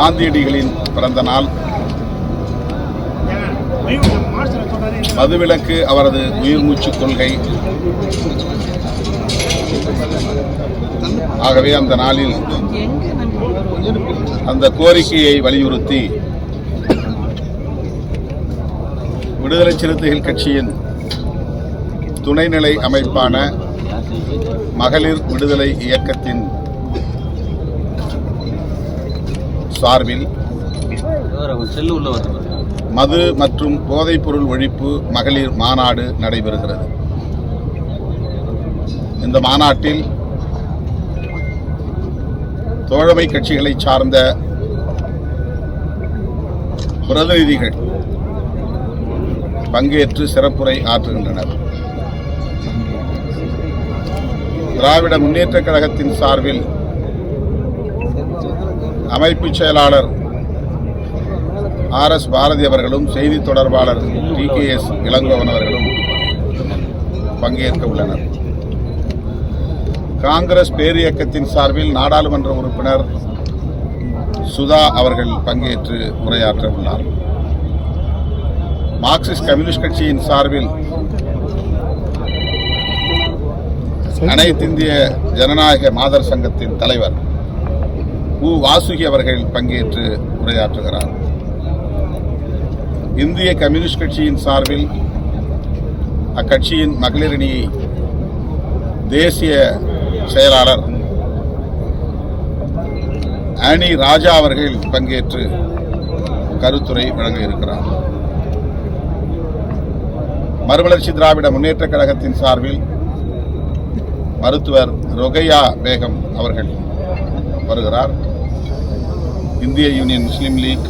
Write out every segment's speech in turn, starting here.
காந்தியடிகளின் பிறந்த நாள். மதுவிலக்கு அவரது உயிர் மூச்சு கொள்கை. ஆகவே அந்த நாளில் அந்த கோரிக்கையை வலியுறுத்தி விடுதலை சிறுத்தைகள் கட்சியின் துணைநிலை அமைப்பான மகளிர் விடுதலை இயக்கத்தின் சார்பில் மது மற்றும் போதைப்பொருள் ஒழிப்பு மகளிர் மாநாடு நடைபெறுகிறது. இந்த மாநாட்டில் தோழமை கட்சிகளை சார்ந்த பிரதிநிதிகள் பங்கேற்று சிறப்புரை ஆற்றுகின்றனர். திராவிட முன்னேற்றக் கழகத்தின் சார்பில் அமைப்பு செயலாளர் ஆர் எஸ் பாரதி அவர்களும் செய்தி தொடர்பாளர் டி கே எஸ் இளங்கோவன் அவர்களும் பங்கேற்க உள்ளனர். காங்கிரஸ் பேரியக்கத்தின் சார்பில் நாடாளுமன்ற உறுப்பினர் சுதா அவர்கள் பங்கேற்று உரையாற்ற உள்ளார். மார்க்சிஸ்ட் கம்யூனிஸ்ட் கட்சியின் சார்பில் அனைத்திந்திய ஜனநாயக மாதர் சங்கத்தின் தலைவர் உ வாசுகி அவர்கள் பங்கேற்று உரையாற்றுகிறார். இந்திய கம்யூனிஸ்ட் கட்சியின் சார்பில் அக்கட்சியின் மகளிரணி தேசிய செயலாளர் ஆனி ராஜா அவர்கள் பங்கேற்று கருத்துரை வழங்க இருக்கிறார் மறுமலர்ச்சி திராவிட முன்னேற்றக் கழகத்தின் சார்பில் மருத்துவர் ரொகையா பேகம் அவர்கள் வருகிறார். இந்திய யூனியன் முஸ்லீம் லீக்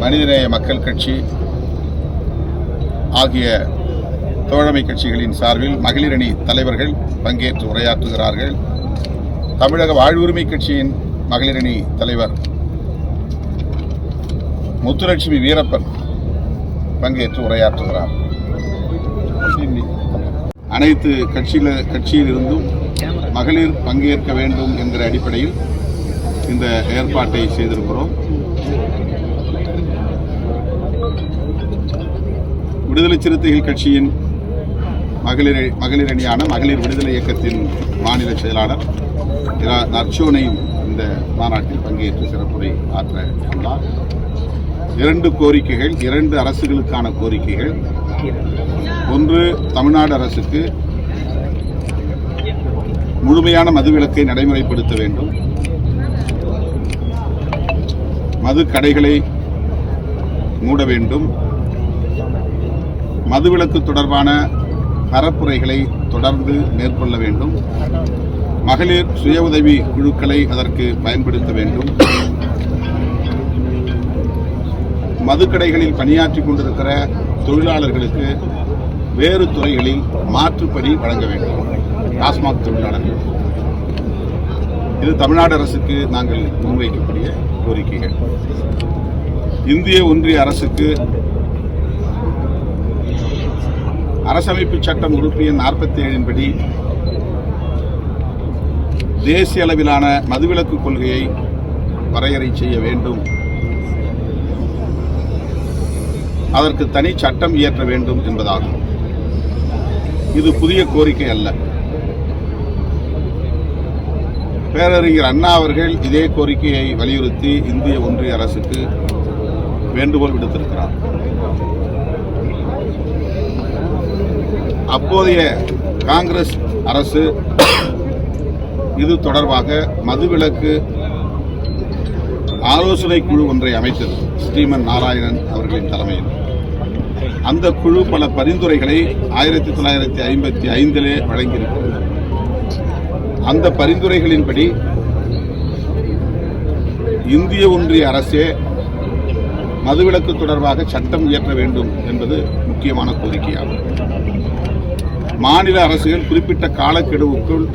மனிதநேய மக்கள் கட்சி ஆகிய தோழமை கட்சிகளின் சார்பில் மகளிரணி தலைவர்கள் பங்கேற்று உரையாற்றுகிறார்கள். தமிழக வாழ்வுரிமை கட்சியின் மகளிரணி தலைவர் முத்துலட்சுமி வீரப்பன் பங்கேற்று உரையாற்றுகிறார். அனைத்து கட்சியில கட்சியிலிருந்தும் மகளிர் பங்கேற்க வேண்டும் என்கிற அடிப்படையில் இந்த ஏற்பாட்டை செய்திருக்கிறோம். விடுதலை சிறுத்தைகள் கட்சியின் மகளிர் மகளிர் அணியான மகளிர் விடுதலை இயக்கத்தின் மாநில செயலாளர் இரா நர்ச்சோனையும் இந்த மாநாட்டில் பங்கேற்று சிறப்புரை ஆற்ற உள்ளார். இரண்டு கோரிக்கைகள் இரண்டு அரசுகளுக்கான கோரிக்கைகள். ஒன்று தமிழ்நாடு அரசுக்கு முழுமையான மதுவிலக்கை நடைமுறைப்படுத்த வேண்டும். மது கடைகளை மூட வேண்டும். மதுவிலக்கு தொடர்பான பரப்புரைகளை தொடர்ந்து மேற்கொள்ள வேண்டும். மகளிர் சுய உதவி குழுக்களை அதற்கு பயன்படுத்த வேண்டும். மதுக்கடைகளில் பணியாற்றிக் கொண்டிருக்கிற தொழிலாளர்களுக்கு வேறு துறைகளில் மாற்றுப்பணி வழங்க வேண்டும். டாஸ்மாக் தொழிலாளர்கள். இது தமிழ்நாடு அரசுக்கு நாங்கள் முன்வைக்கக்கூடிய கோரிக்கைகள் இந்திய ஒன்றிய அரசுக்கு அரசமைப்பு சட்டம் உறுப்பு எண் நாற்பத்தி ஏழின்படி தேசிய அளவிலான மதுவிலக்கு கொள்கையை வரையறை செய்ய வேண்டும். அதற்கு தனி சட்டம் இயற்ற வேண்டும் என்பதாகும். இது புதிய கோரிக்கை அல்ல. பேரறிஞர் அண்ணா அவர்கள் இதே கோரிக்கையை வலியுறுத்தி இந்திய ஒன்றிய அரசுக்கு வேண்டுகோள் விடுத்திருக்கிறார். அப்போதைய காங்கிரஸ் அரசு இது தொடர்பாக மதுவிலக்கு ஆலோசனை குழு ஒன்றை அமைத்தது ஸ்ரீமன் நாராயணன் அவர்களின் தலைமையில். அந்த குழு பல பரிந்துரைகளை ஆயிரத்தி தொள்ளாயிரத்தி ஐம்பத்தி ஐந்திலே வழங்கியிருக்கிறது. அந்த பரிந்துரைகளின்படி இந்திய ஒன்றிய அரசே மதுவிலக்கு தொடர்பாக சட்டம் இயற்ற வேண்டும் என்பது முக்கியமான கோரிக்கையாகும். மாநில அரசுகள் குறிப்பிட்ட காலக்கெடுவுக்குள்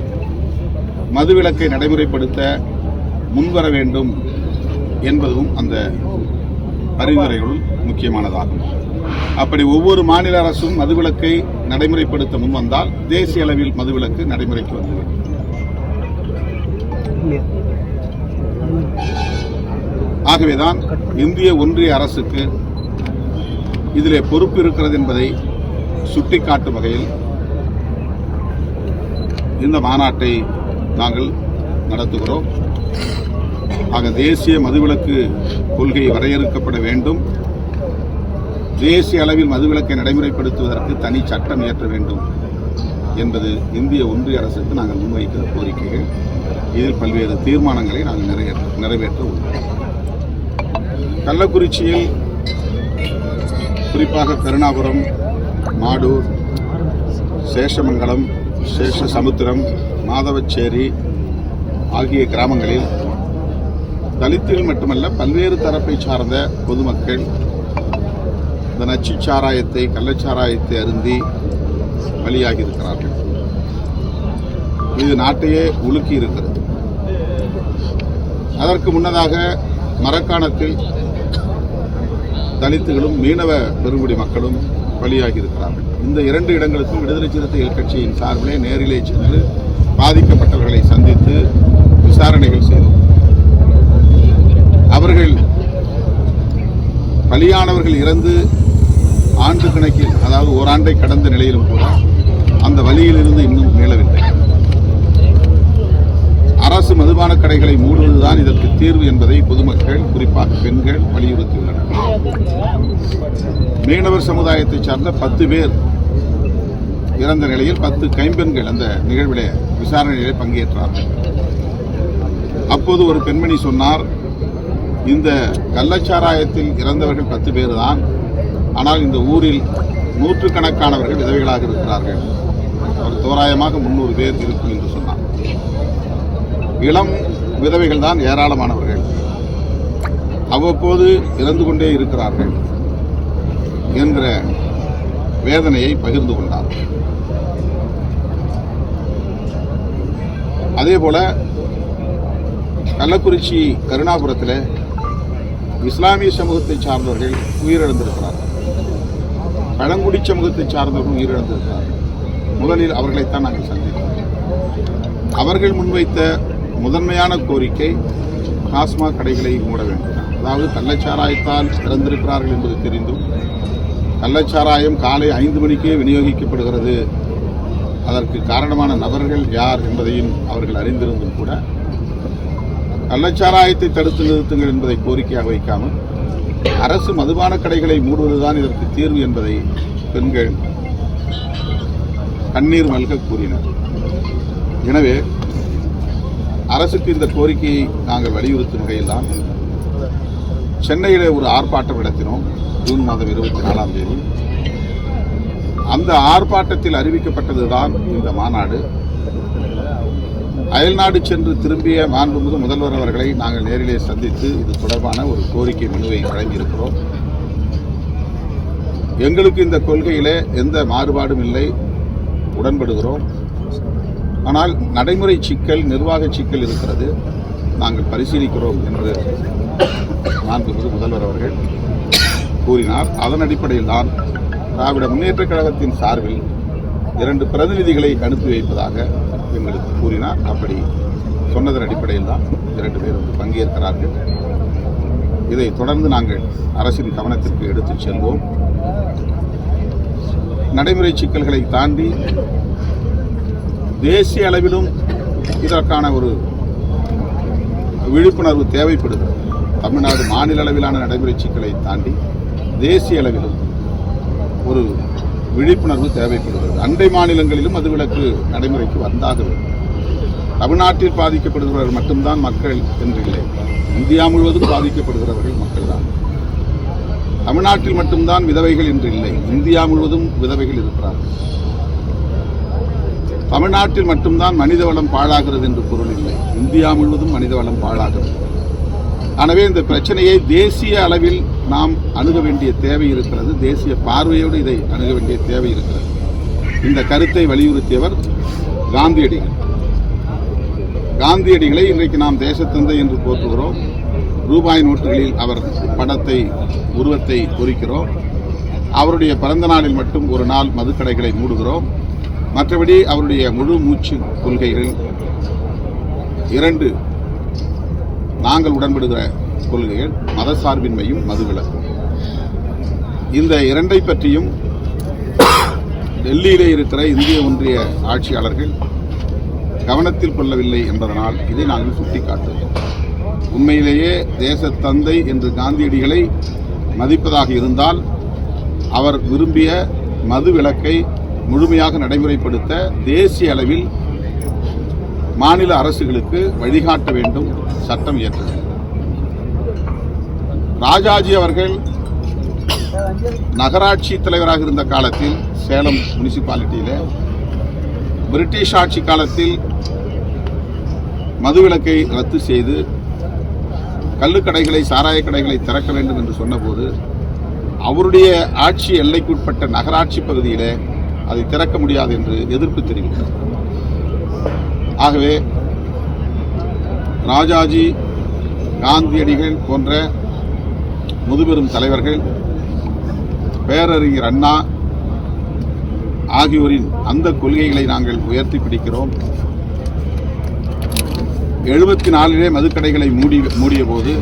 மதுவிலக்கை நடைமுறைப்படுத்த முன்வர வேண்டும் என்பதும் அந்த பரிந்துரைகளுள் முக்கியமானதாகும். அப்படி ஒவ்வொரு மாநில அரசும் மதுவிலக்கை நடைமுறைப்படுத்த முன்வந்தால் தேசிய அளவில் மதுவிலக்கு நடைமுறைக்கு வந்துவிடும். ஆகவேதான் இந்திய ஒன்றிய அரசுக்கு இதிலே பொறுப்பு இருக்கிறது என்பதை சுட்டிக்காட்டும் வகையில் இந்த மாநாட்டை நாங்கள் நடத்துகிறோம். ஆக தேசிய மதுவிலக்கு கொள்கை வரையறுக்கப்பட வேண்டும். தேசிய அளவில் மதுவிலக்கை நடைமுறைப்படுத்துவதற்கு தனி சட்டம் இயற்ற வேண்டும். என்பது இந்திய ஒன்றிய அரசுக்கு நாங்கள் முன்வைக்கிற கோரிக்கைகள் இதில் பல்வேறு தீர்மானங்களை நாங்கள் நிறைவேற்ற நிறைவேற்ற உள்ளோம். கள்ளக்குறிச்சியில் குறிப்பாக கருணாபுரம் மாடூர் சேஷமங்கலம் சேஷ சமுத்திரம் மாதவச்சேரி ஆகிய கிராமங்களில் தலித்தில் மட்டுமல்ல பல்வேறு தரப்பை சார்ந்த பொதுமக்கள் இந்த நச்சு சாராயத்தை கள்ளச்சாராயத்தை அருந்தி பலியாகி இருக்கிறார்கள் இது நாட்டையே உலுக்கி இருக்கிறது. அதற்கு முன்னதாக மரக்காணத்தில் தலித்துகளும் மீனவ பெருங்குடி மக்களும் பலியாகி இருக்கிறார்கள் இந்த இரண்டு இடங்களுக்கும் விடுதலை சிறுத்தைகள் கட்சியின் சார்பிலே நேரிலே சென்று பாதிக்கப்பட்டவர்களை சந்தித்து விசாரணைகள் செய்தோம் அவர்கள் பலியானவர்கள் இறந்து ஆண்டு கணக்கில் அதாவது ஓராண்டை கடந்த நிலையிலும் கூட அந்த வழியிலிருந்து இன்னும் மீளவில்லை அரசு மதுபான கடைகளை மூடுவதுதான் இதற்கு தீர்வு என்பதை பொதுமக்கள் குறிப்பாக பெண்கள் வலியுறுத்தியுள்ளனர். மீனவர் சமுதாயத்தை சார்ந்த பத்து பேர் இறந்த நிலையில் பத்து கைம்பெண்கள் அந்த நிகழ்விலே விசாரணையிலே பங்கேற்றார்கள். அப்போது ஒரு பெண்மணி சொன்னார் இந்த கள்ளச்சாராயத்தில் இறந்தவர்கள் பத்து பேர் தான் ஆனால் இந்த ஊரில் நூற்றுக்கணக்கானவர்கள் விதவைகளாக இருக்கிறார்கள். அவர் தோராயமாக முன்னூறு பேர் இருக்கும் என்று சொன்னார். இளம் விதவைகள் தான் ஏராளமானவர்கள். அவ்வப்போது இறந்து கொண்டே இருக்கிறார்கள் என்ற வேதனையை பகிர்ந்து கொண்டார். அதே போல கள்ளக்குறிச்சி கருணாபுரத்தில் இஸ்லாமிய சமூகத்தை சார்ந்தவர்கள் உயிரிழந்திருக்கிறார்கள். பழங்குடி சமூகத்தை சார்ந்தவர்கள் உயிரிழந்திருக்கிறார்கள். முதலில் அவர்களைத்தான் நாங்கள் சந்தித்தோம். அவர்கள் முன்வைத்த முதன்மையான கோரிக்கை டாஸ்மாக் கடைகளை மூட வேண்டும். அதாவது கள்ளச்சாராயத்தால் இறந்திருக்கிறார்கள் என்பது தெரிந்தும் கள்ளச்சாராயம் காலை ஐந்து மணிக்கே விநியோகிக்கப்படுகிறது. அதற்கு காரணமான நபர்கள் யார் என்பதையும் அவர்கள் அறிந்திருந்தும் கூட கள்ளச்சாராயத்தை தடுத்து நிறுத்துங்கள் என்பதை கோரிக்கையாக வைக்காமல் அரசு மதுபான கடைகளை மூடுவதுதான் இதற்கு தீர்வு என்பதை பெண்கள் கண்ணீர் மல்க கூறினர். எனவே அரசுக்கு இந்த கோரிக்கையை நாங்கள் வலியுறுத்தும் வகையில்தான் சென்னையிலே ஒரு ஆர்ப்பாட்டம் நடத்தினோம் ஜூன் மாதம் இருபத்தி நாலாம் தேதி. அந்த ஆர்ப்பாட்டத்தில் அறிவிக்கப்பட்டதுதான் இந்த மாநாடு. அயல்நாடு சென்று திரும்பிய மாண்புமிகு முதல்வர் அவர்களை நாங்கள் நேரிலே சந்தித்து இது தொடர்பான ஒரு கோரிக்கை மனுவை வழங்கியிருக்கிறோம். எங்களுக்கு இந்த கொள்கையிலே எந்த மாறுபாடும் இல்லை. உடன்படுகிறோம். ஆனால் நடைமுறை சிக்கல் நிர்வாக சிக்கல் இருக்கிறது. நாங்கள் பரிசீலிக்கிறோம் என்று மாண்புமிகு முதல்வர் அவர்கள் கூறினார். அதன் அடிப்படையில் தான் திராவிட முன்னேற்றக் கழகத்தின் சார்பில் இரண்டு பிரதிநிதிகளை அனுப்பி வைப்பதாக கூறினார் அப்படி சொன்னதன் அடிப்படையில் தான் இரண்டு பேர் வந்து பங்கேற்கிறார்கள். இதை தொடர்ந்து நாங்கள் அரசின் கவனத்திற்கு எடுத்துச் செல்வோம். நடைமுறை சிக்கல்களை தாண்டி தேசிய அளவிலும் இதற்கான ஒரு விழிப்புணர்வு தேவைப்படுது தமிழ்நாடு மாநில அளவிலான நடைமுறை சிக்கலை தாண்டி தேசிய அளவிலும் ஒரு விழிப்புணர்வு தேவைப்படுகிறது. அண்டை மாநிலங்களிலும் அது விலக்கு நடைமுறைக்கு வந்தாக வேண்டும். தமிழ்நாட்டில் பாதிக்கப்படுகிறவர்கள் மட்டும்தான் மக்கள் என்றில்லை இந்தியா முழுவதும் பாதிக்கப்படுகிறவர்கள் மக்கள்தான். தமிழ்நாட்டில் மட்டும்தான் விதவைகள் என்று இல்லை. இந்தியா முழுவதும் விதவைகள் இருக்கிறார்கள் தமிழ்நாட்டில் மட்டும்தான் மனித வளம் பாழாகிறது என்று பொருள் இல்லை. இந்தியா முழுவதும் மனித வளம் பாழாகிறது. எனவே இந்த பிரச்சனையை தேசிய அளவில் நாம் அணுக வேண்டிய தேவை இருக்கிறது. தேசிய பார்வையோடு இதை அணுக வேண்டிய தேவை இருக்கிறது. இந்த கருத்தை வலியுறுத்தியவர் காந்தியடிகள். காந்தியடிகளை இன்றைக்கு நாம் தேசத்தந்தை என்று போற்றுகிறோம். ரூபாய் நோட்டுகளில் அவர் படத்தை உருவத்தை பொறிக்கிறோம். அவருடைய பிறந்த நாளில் மட்டும் ஒரு நாள் மதுக்கடைகளை மூடுகிறோம். மற்றபடி அவருடைய முழு மூச்சு கொள்கைகள் இரண்டு நாங்கள் உடன்படுகிற கொள்கைகள் மதசார்பின்மையும் மதுவிலக்கும். இந்த இரண்டை பற்றியும் டெல்லியிலே இருக்கிற இந்திய ஒன்றிய ஆட்சியாளர்கள் கவனத்தில் கொள்ளவில்லை என்பதனால் இதை நாங்கள் சுட்டிக்காட்டுகிறோம். உண்மையிலேயே தேச தந்தை என்று காந்தியடிகளை மதிப்பதாக இருந்தால் அவர் விரும்பிய மது விலக்கை முழுமையாக நடைமுறைப்படுத்த தேசிய அளவில் மாநில அரசுகளுக்கு வழிகாட்ட வேண்டும் சட்டம் இயற்றது. ராஜாஜி அவர்கள் நகராட்சி தலைவராக இருந்த காலத்தில் சேலம் முனிசிபாலிட்டியில் பிரிட்டிஷ் ஆட்சி காலத்தில் மதுவிலக்கை ரத்து செய்து கள்ளுக்கடைகளை சாராய கடைகளை திறக்க வேண்டும் என்று சொன்னபோது அவருடைய ஆட்சி எல்லைக்குட்பட்ட நகராட்சி பகுதியிலே அதை திறக்க முடியாது என்று எதிர்ப்பு தெரிவித்தார். ஆகவே ராஜாஜி காந்தியடிகள் போன்ற முதுபெரும் தலைவர்கள் பேரறிஞர் அண்ணா ஆகியோரின் அந்த கொள்கைகளை நாங்கள் உயர்த்தி பிடிக்கிறோம். எழுபத்தி நாலிலே மதுக்கடைகளை மூடி மூடிய போது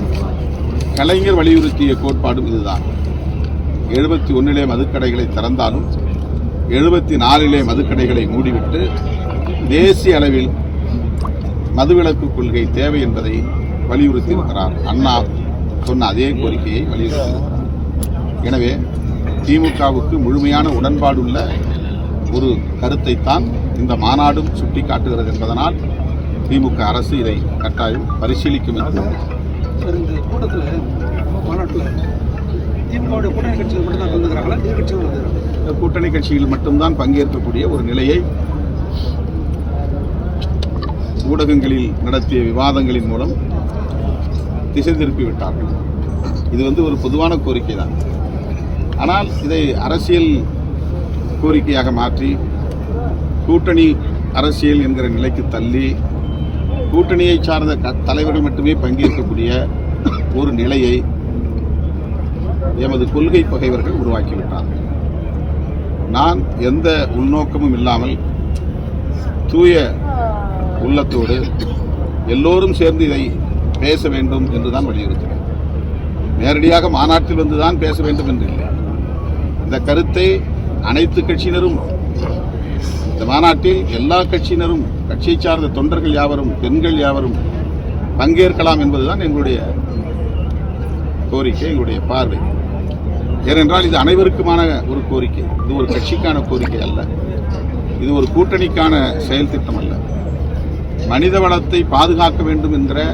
கலைஞர் வலியுறுத்திய கோட்பாடும் இதுதான். எழுபத்தி ஒன்றிலே மதுக்கடைகளை திறந்தாலும் எழுபத்தி நாலிலே மதுக்கடைகளை மூடிவிட்டு தேசிய அளவில் மதுவிலக்கு கொள்கை தேவை என்பதை வலியுறுத்தியிருக்கிறார். அண்ணா சொன்ன அதே கோரிக்கையை வலியுறுத்தியிருக்கிறார். எனவே திமுகவுக்கு முழுமையான உடன்பாடுள்ள ஒரு கருத்தைத்தான் இந்த மாநாடும் சுட்டிக்காட்டுகிறது என்பதனால் திமுக அரசு இதை கட்டாயம் பரிசீலிக்கும் கூட்டணி கட்சிகள் மட்டும்தான் பங்கேற்கக்கூடிய ஒரு நிலையை ஊடகங்களில் நடத்திய விவாதங்களின் மூலம் திசை திருப்பி விட்டார்கள். இது வந்து ஒரு பொதுவான கோரிக்கை தான் ஆனால் இதை அரசியல் கோரிக்கையாக மாற்றி கூட்டணி அரசியல் என்கிற நிலைக்கு தள்ளி கூட்டணியை சார்ந்த க- தலைவர்கள் மட்டுமே பங்கேற்கக்கூடிய ஒரு நிலையை எமது கொள்கை பகைவர்கள் உருவாக்கிவிட்டார்கள் நான் எந்த உள்நோக்கமும் இல்லாமல் தூய உள்ளத்தோடு எல்லோரும் சேர்ந்து இதை பேச வேண்டும் என்றுதான் வலியுறுத்தினேன் நேரடியாக மாநாட்டில் வந்துதான் பேச வேண்டும் என்று இல்லை. இந்த கருத்தை அனைத்து கட்சியினரும் இந்த மாநாட்டில் எல்லா கட்சியினரும் கட்சியை சார்ந்த தொண்டர்கள் யாவரும் பெண்கள் யாவரும் பங்கேற்கலாம் என்பதுதான் எங்களுடைய கோரிக்கை எங்களுடைய பார்வை. ஏனென்றால் இது அனைவருக்குமான ஒரு கோரிக்கை. இது ஒரு கட்சிக்கான கோரிக்கை அல்ல. இது ஒரு கூட்டணிக்கான செயல் திட்டம் அல்ல. மனித வளத்தை பாதுகாக்க வேண்டும் என்ற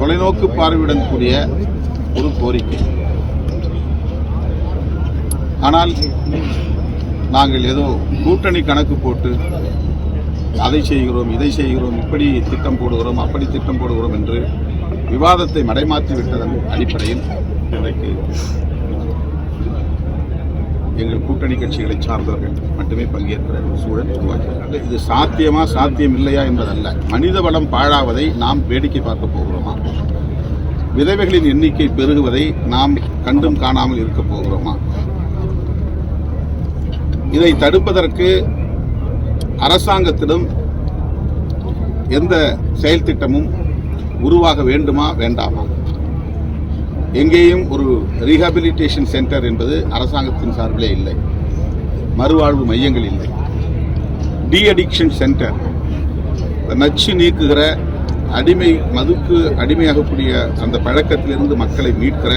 தொலைநோக்கு பார்வையுடன் கூடிய ஒரு கோரிக்கை. ஆனால் நாங்கள் ஏதோ கூட்டணி கணக்கு போட்டு அதை செய்கிறோம் இதை செய்கிறோம் இப்படி திட்டம் போடுகிறோம் அப்படி திட்டம் போடுகிறோம் என்று விவாதத்தை மடைமாற்றி விட்டதன் அடிப்படையில் இன்றைக்கு எங்கள் கூட்டணி கட்சிகளை சார்ந்தவர்கள் மட்டுமே பங்கேற்கிற ஒரு சூழல் உருவாக்கிறார்கள் இது சாத்தியமா சாத்தியம் இல்லையா என்பதல்ல. மனித வளம் பாழாவதை நாம் வேடிக்கை பார்க்க போகிறோமா? விதவைகளின் எண்ணிக்கை பெருகுவதை நாம் கண்டும் காணாமல் இருக்க போகிறோமா? இதை தடுப்பதற்கு அரசாங்கத்திடம் எந்த செயல் திட்டமும் உருவாக வேண்டுமா வேண்டாமா? எங்கேயும் ஒரு ரீஹாபிலிட்டேஷன் சென்டர் என்பது அரசாங்கத்தின் சார்பிலே இல்லை. மறுவாழ்வு மையங்கள் இல்லை. டி அடிக்ஷன் சென்டர் நச்சு நீக்குகிற அடிமை மதுக்கு அடிமையாகக்கூடிய அந்த பழக்கத்திலிருந்து மக்களை மீட்கிற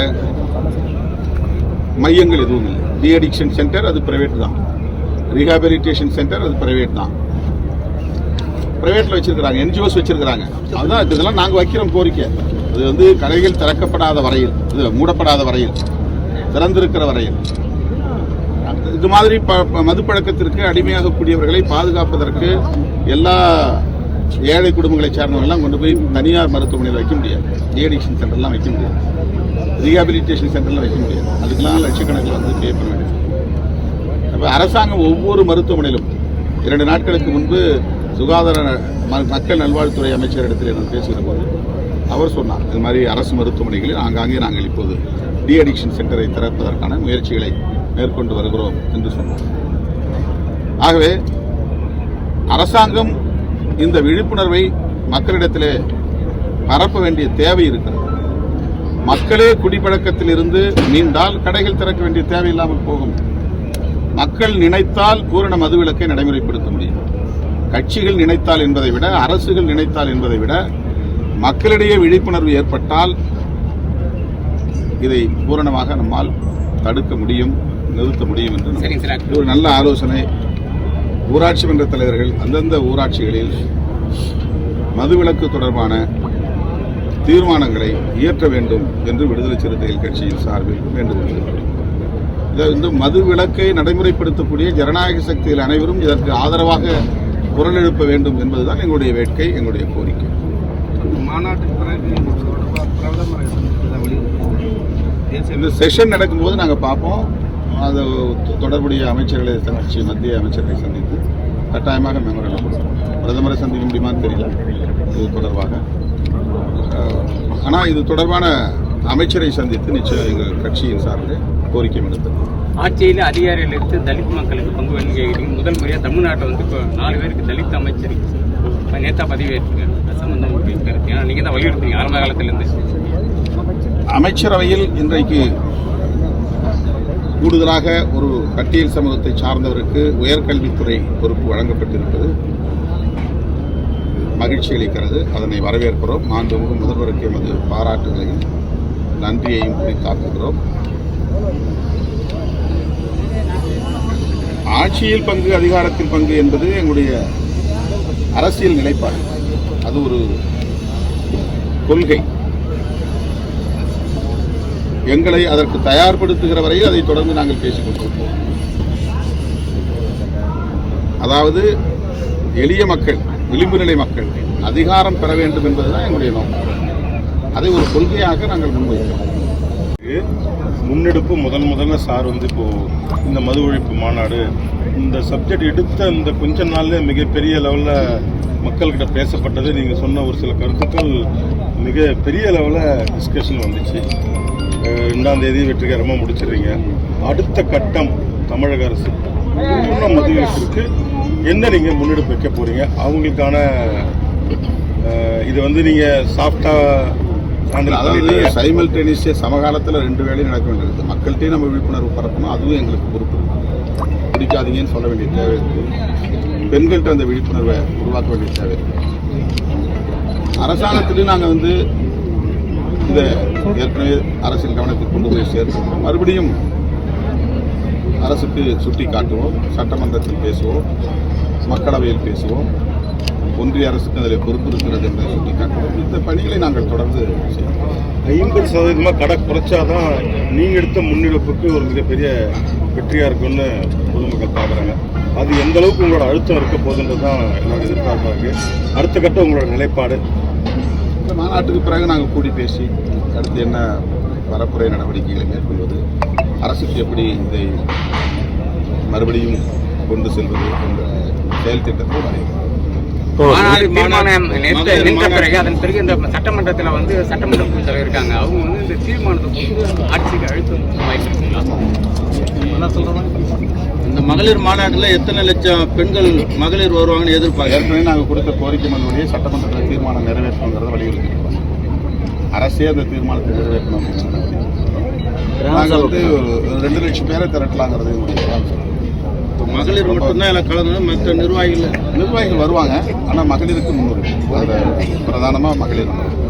மையங்கள் எதுவும் இல்லை. டி அடிக்ஷன் சென்டர் அது பிரைவேட் தான். ரீஹாபிலிட்டேஷன் சென்டர் அது பிரைவேட் தான். பிரைவேட்டில் வச்சிருக்கிறாங்க என்ஜிஓஸ் வச்சிருக்கிறாங்க. அதுதான் இதெல்லாம் நாங்கள் வைக்கிறோம் கோரிக்கை. இது வந்து கடைகள் திறக்கப்படாத வரையில் இது மூடப்படாத வரையில் திறந்திருக்கிற வரையில். இது மாதிரி ப- மதுப்பழக்கத்திற்கு அடிமையாகக்கூடியவர்களை பாதுகாப்பதற்கு எல்லா ஏழை குடும்பங்களை சார்ந்தவங்கெல்லாம் கொண்டு போய் தனியார் மருத்துவமனையில் வைக்க முடியாது. ஏடிக்ஷன் சென்டர்லாம் வைக்க முடியாது. ரீஹாபிலிட்டேஷன் சென்டர்லாம் வைக்க முடியாது. அதுக்கெல்லாம் லட்சக்கணக்கில் வந்து பே பண்ண வேண்டியது. அரசாங்கம் ஒவ்வொரு மருத்துவமனையிலும் இரண்டு நாட்களுக்கு முன்பு சுகாதார ம- மக்கள் நல்வாழ்வுத்துறை அமைச்சர் இடத்தில் நான் பேசுகிற போது அவர் சொன்னார் இது மாதிரி அரசு மருத்துவமனைகளில் ஆங்காங்கே நாங்கள் இப்போது டி அடிக்ஷன் சென்டரை திறப்பதற்கான முயற்சிகளை மேற்கொண்டு வருகிறோம் என்று சொன்னார். ஆகவே அரசாங்கம் இந்த விழிப்புணர்வை மக்களிடத்திலே பரப்ப வேண்டிய தேவை இருக்கிறது. மக்களே குடிப்பழக்கத்தில் இருந்து மீண்டால் கடைகள் திறக்க வேண்டிய தேவை இல்லாமல் போகும். மக்கள் நினைத்தால் பூரண மதுவிலக்கை நடைமுறைப்படுத்த முடியும். கட்சிகள் நினைத்தால் என்பதை விட அரசுகள் நினைத்தால் என்பதை விட மக்களிடையே விழிப்புணர்வு ஏற்பட்டால் இதை பூரணமாக நம்மால் தடுக்க முடியும் நிறுத்த முடியும் என்று ஒரு நல்ல ஆலோசனை. ஊராட்சி மன்ற தலைவர்கள் அந்தந்த ஊராட்சிகளில் மதுவிலக்கு தொடர்பான தீர்மானங்களை இயற்ற வேண்டும் என்று விடுதலை சிறுத்தைகள் கட்சியின் சார்பில் வேண்டுகோள். இதை வந்து மது விலக்கை நடைமுறைப்படுத்தக்கூடிய ஜனநாயக சக்தியில் அனைவரும் இதற்கு ஆதரவாக குரல் எழுப்ப வேண்டும் என்பதுதான் எங்களுடைய வேட்கை எங்களுடைய கோரிக்கை. மாநாட்டுக்கு பிறகு இந்த செஷன் நடக்கும்போது நாங்கள் பார்ப்போம். அது தொடர்புடைய அமைச்சர்களை சந்திச்சு மத்திய அமைச்சர்களை சந்தித்து கட்டாயமாக மெமரல் கொடுப்போம். பிரதமரை சந்திக்க முடியுமான்னு தெரியல. இது தொடர்பாக. ஆனால் இது தொடர்பான அமைச்சரை சந்தித்து நிச்சயம் எங்கள் கட்சியின் சார்பில் கோரிக்கை விடுத்தது. ஆட்சியில் அதிகாரிகள் எடுத்து தலித் மக்களுக்கு பங்கு வேணும்னு கேட்குறீங்க முதல் முறையாக தமிழ்நாட்டில் வந்து இப்போ நாலு பேருக்கு தலித் அமைச்சர் நேத்தா பதவி ஏற்றுக்காரு. அது சம்பந்தம் கருத்து. ஏன்னா நீங்கள் தான் வலியுறுத்துறீங்க ஆரம்ப காலத்திலேருந்து. அமைச்சரவையில் இன்றைக்கு கூடுதலாக ஒரு பட்டியல் சமூகத்தை சார்ந்தவருக்கு உயர்கல்வித்துறை பொறுப்பு வழங்கப்பட்டிருப்பது மகிழ்ச்சி அளிக்கிறது. அதனை வரவேற்கிறோம். மாண்புமிகு முதல்வருக்கு எமது பாராட்டுகளையும் நன்றியையும் குறித்தாக்குகிறோம் ஆட்சியில் பங்கு அதிகாரத்தில் பங்கு என்பது எங்களுடைய அரசியல் நிலைப்பாடு. அது ஒரு கொள்கை. எங்களை அதற்கு தயார்படுத்துகிற வரையில் அதை தொடர்ந்து நாங்கள் பேசிக் கொண்டிருப்போம் அதாவது எளிய மக்கள் விளிம்பு நிலை மக்கள் அதிகாரம் பெற வேண்டும் என்பதுதான் எங்களுடைய நோக்கம். அதை ஒரு கொள்கையாக நாங்கள் முன்வைக்கிறோம். முன்னெடுப்பு முதன் முதல்ல சார் வந்து இப்போ இந்த மது ஒழிப்பு மாநாடு இந்த சப்ஜெக்ட் எடுத்த இந்த கொஞ்ச நாள்ல மிகப்பெரிய லெவல்ல மக்கள்கிட்ட பேசப்பட்டது. நீங்க சொன்ன ஒரு சில கருத்துக்கள் மிக பெரிய லெவலில் டிஸ்கஷன் வந்துச்சு. ரெண்டாம் தேதி வெற்றிகரமாக முடிச்சிடுறீங்க. அடுத்த கட்டம் தமிழக அரசு பூர்ண மதுவிலக்கிற்கு என்ன நீங்க முன்னெடுப்பு வைக்க போறீங்க? அவங்களுக்கான இது வந்து நீங்க சாஃப்டா அதாவது பண்ணிட்டீங்க சைமல்டேனியஸே சமகாலத்தில் ரெண்டு வேலையும் நடக்க வேண்டியது. மக்கள்கிட்டயும் நம்ம விழிப்புணர்வு பரப்பணும். அதுவும் எங்களுக்கு பொறுப்பு. இருக்கு. குடிக்காதீங்கன்னு சொல்ல வேண்டிய தேவை இருக்கு. பெண்கள்கிட்ட அந்த விழிப்புணர்வை உருவாக்க வேண்டிய தேவை இருக்கு. அரசாங்கத்திலையும் நாங்கள் வந்து இந்த ஏற்கனவே அரசின் கவனத்துக்கு கொண்டு போய் சேர்க்கிறோம் மறுபடியும் அரசுக்கு சுட்டி காட்டுவோம் சட்டமன்றத்தில் பேசுவோம். மக்களவையில் பேசுவோம். ஒன்றிய அரசுக்கு அதில் பொறுப்பு இருக்கிறது என்று சுட்டி காட்டுவோம் இந்த பணிகளை நாங்கள் தொடர்ந்து செய்வோம் ஐம்பது சதவீதமாக கடை குறைச்சாதான் நீங்க எடுத்த முன்னெடுப்புக்கு ஒரு மிகப்பெரிய வெற்றியாக இருக்கும்னு பொதுமக்கள் பார்க்குறாங்க. அது எந்த அளவுக்கு உங்களோட அழுத்தம் இருக்க போகுதுன்றது தான் என்னோட எதிர்பார்ப்பாக இருக்குது அடுத்த கட்டம் உங்களோட நிலைப்பாடு? இந்த மாநாட்டுக்கு பிறகு நாங்கள் கூடி பேசி அடுத்து என்ன பரப்புரை நடவடிக்கைகளை மேற்கொள்வது அரசுக்கு எப்படி இதை மறுபடியும் கொண்டு செல்வது என்ற செயல் திட்டத்தை வரைகிறோம் நின்ற பிறகு அதன் பிறகு இந்த சட்டமன்றத்தில் வந்து சட்டமன்ற குழு தலைவர் இருக்காங்க. அவங்க வந்து இந்த தீர்மானத்தை கொண்டு ஆட்சிக்கு அழுத்தம் வாய்ப்பு இந்த மகளிர் மாநாட்டில் எத்தனை லட்சம் பெண்கள் மகளிர் வருவாங்கன்னு எதிர்பார்க்க ஏற்கனவே நாங்கள் கொடுத்த கோரிக்கை மனுடைய சட்டமன்றத்தில் தீர்மானம் நிறைவேற்றணுங்கிறத வலியுறுத்திருக்கிறோம் அரசே அந்த தீர்மானத்தை நிறைவேற்றணும் நாங்கள் வந்து ரெண்டு லட்சம் பேரை திரட்டலாங்கிறது என்னுடைய plan. மகளிர் மட்டும்தான் இதில் கலந்து மற்ற நிர்வாகிகள் நிர்வாகிகள் வருவாங்க. ஆனால் மகளிருக்கு முன்னுரிமை பிரதானமாக மகளிர் முன்னுரிமை